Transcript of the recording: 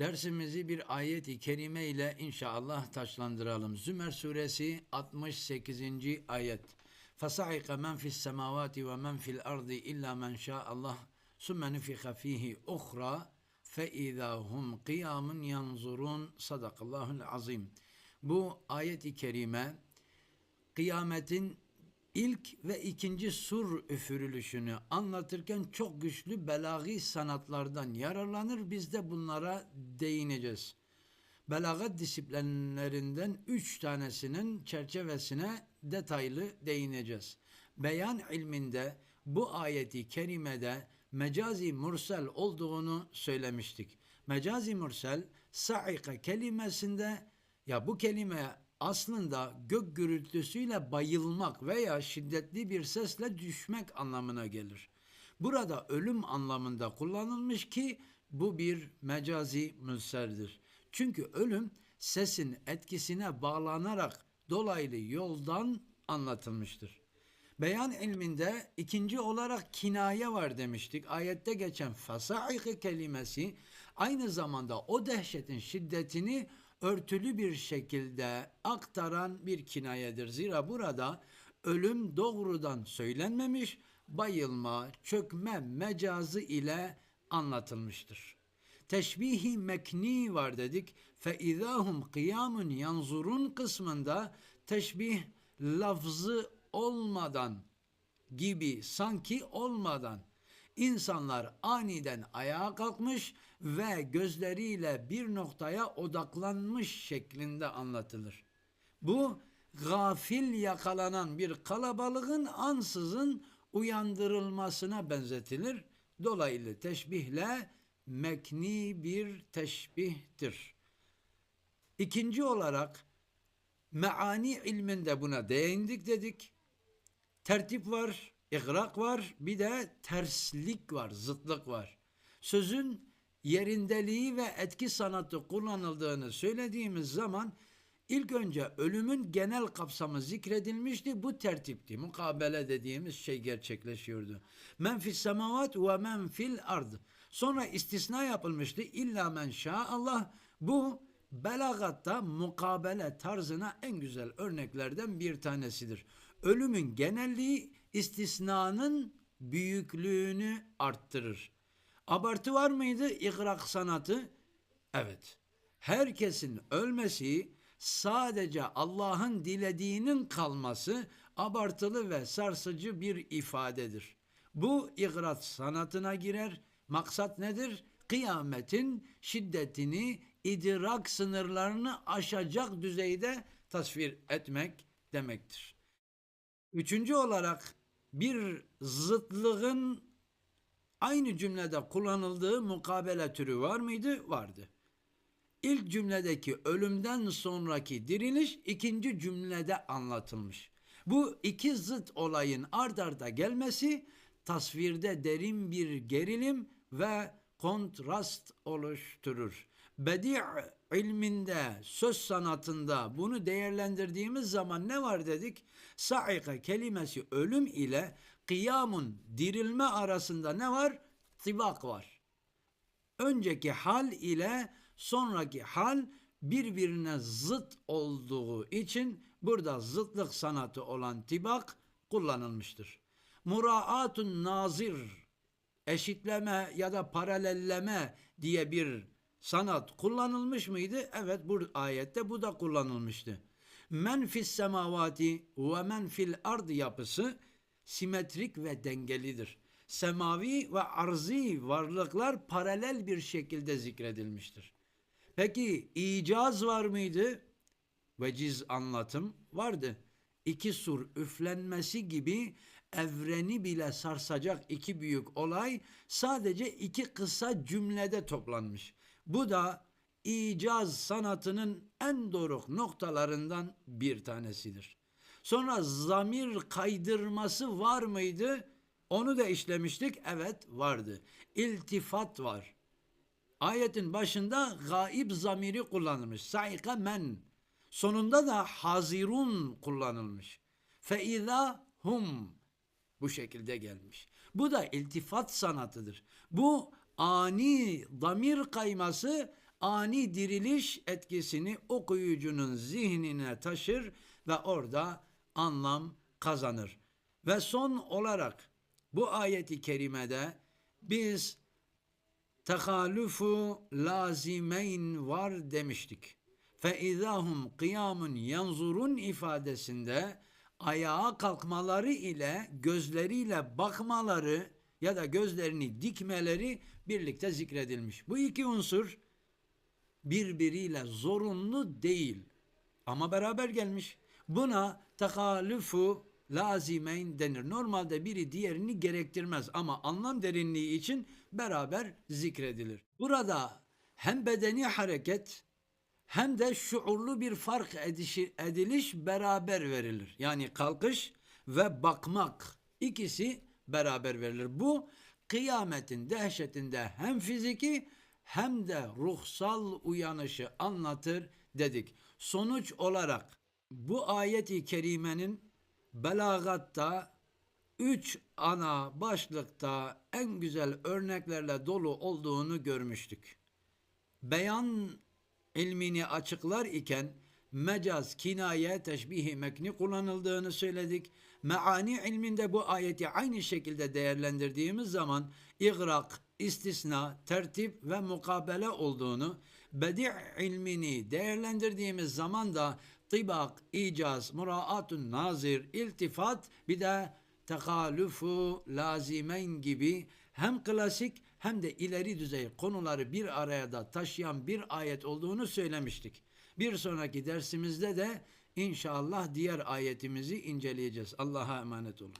Dersimizi bir ayet-i kerime ile inşallah taçlandıralım. Zümer suresi 68. ayet. Fasa'ika men fis semavati ve men fil ardı illa men şa'allah sümme nüfika fihi uhra fe izâ hum kıyamun yanzurun sadakallahul azim. Bu ayet-i kerime kıyametin ilk ve ikinci sur üfürülüşünü anlatırken çok güçlü belagi sanatlardan yararlanır. Biz de bunlara değineceğiz. Belagat disiplinlerinden üç tanesinin çerçevesine detaylı değineceğiz. Beyan ilminde bu ayeti kerimede mecazi mursel olduğunu söylemiştik. Mecazi mursel sa'ika kelimesinde ya bu kelime aslında gök gürültüsüyle bayılmak veya şiddetli bir sesle düşmek anlamına gelir. Burada ölüm anlamında kullanılmış ki bu bir mecazi mülserdir. Çünkü ölüm sesin etkisine bağlanarak dolaylı yoldan anlatılmıştır. Beyan ilminde ikinci olarak kinaye var demiştik. Ayette geçen fasaik kelimesi aynı zamanda o dehşetin şiddetini örtülü bir şekilde aktaran bir kinayedir. Zira burada ölüm doğrudan söylenmemiş, bayılma, çökme mecazı ile anlatılmıştır. Teşbihi mekni var dedik. Fe izahum kıyamun yanzurun kısmında teşbih lafzı olmadan gibi sanki olmadan insanlar aniden ayağa kalkmış ve gözleriyle bir noktaya odaklanmış şeklinde anlatılır. Bu gafil yakalanan bir kalabalığın ansızın uyandırılmasına benzetilir. Dolaylı teşbihle mekni bir teşbihtir. İkinci olarak meani ilminde buna değindik dedik. Tertip var, igrak var, bir de terslik var, zıtlık var. Sözün yerindeliği ve etki sanatı kullanıldığını söylediğimiz zaman ilk önce ölümün genel kapsamı zikredilmişti. Bu tertipti. Mukabele dediğimiz şey gerçekleşiyordu. Men fis semavat ve men fil ard. Sonra istisna yapılmıştı. İlla men Allah. Bu belagatta mukabele tarzına en güzel örneklerden bir tanesidir. Ölümün genelliği istisnanın büyüklüğünü arttırır. Abartı var mıydı ikrak sanatı? Evet. Herkesin ölmesi sadece Allah'ın dilediğinin kalması abartılı ve sarsıcı bir ifadedir. Bu ikrat sanatına girer. Maksat nedir? Kıyametin şiddetini idrak sınırlarını aşacak düzeyde tasvir etmek demektir. Üçüncü olarak bir zıtlığın aynı cümlede kullanıldığı mukabele türü var mıydı? Vardı. İlk cümledeki ölümden sonraki diriliş ikinci cümlede anlatılmış. Bu iki zıt olayın ard arda gelmesi tasvirde derin bir gerilim ve kontrast oluşturur. Bedi ilminde, söz sanatında bunu değerlendirdiğimiz zaman ne var dedik? Sa'ika kelimesi ölüm ile kıyamun dirilme arasında ne var? Tibak var. Önceki hal ile sonraki hal birbirine zıt olduğu için burada zıtlık sanatı olan tibak kullanılmıştır. Muraatun nazir eşitleme ya da paralelleme diye bir sanat kullanılmış mıydı? Evet bu ayette bu da kullanılmıştı. Men fis semavati ve men fil ard yapısı simetrik ve dengelidir. Semavi ve arzi varlıklar paralel bir şekilde zikredilmiştir. Peki icaz var mıydı? Veciz anlatım vardı. İki sur üflenmesi gibi evreni bile sarsacak iki büyük olay sadece iki kısa cümlede toplanmış. Bu da icaz sanatının en doruk noktalarından bir tanesidir. Sonra zamir kaydırması var mıydı? Onu da işlemiştik. Evet vardı. İltifat var. Ayetin başında gaib zamiri kullanılmış. Saika men. Sonunda da hazirun kullanılmış. Fe hum bu şekilde gelmiş. Bu da iltifat sanatıdır. Bu ani damir kayması ani diriliş etkisini okuyucunun zihnine taşır ve orada anlam kazanır. Ve son olarak bu ayeti kerimede biz tehalüfu lazimeyn var demiştik. Fe izahum kıyamun yanzurun ifadesinde ayağa kalkmaları ile gözleriyle bakmaları ya da gözlerini dikmeleri birlikte zikredilmiş. Bu iki unsur birbiriyle zorunlu değil ama beraber gelmiş. Buna tehalüfu lazimeyn denir. Normalde biri diğerini gerektirmez ama anlam derinliği için beraber zikredilir. Burada hem bedeni hareket hem de şuurlu bir fark edişi, ediliş beraber verilir. Yani kalkış ve bakmak ikisi beraber verilir. Bu kıyametin dehşetinde hem fiziki hem de ruhsal uyanışı anlatır dedik. Sonuç olarak bu ayeti kerimenin belagatta üç ana başlıkta en güzel örneklerle dolu olduğunu görmüştük. Beyan ilmini açıklar iken mecaz, kinaye, teşbihi, mekni kullanıldığını söyledik. Meani ilminde bu ayeti aynı şekilde değerlendirdiğimiz zaman igrak, istisna, tertip ve mukabele olduğunu, bedi ilmini değerlendirdiğimiz zaman da tibak, icaz, muraatun nazir, iltifat bir de tekalüfu lazimeyn gibi hem klasik hem de ileri düzey konuları bir araya da taşıyan bir ayet olduğunu söylemiştik. Bir sonraki dersimizde de inşallah diğer ayetimizi inceleyeceğiz. Allah'a emanet olun.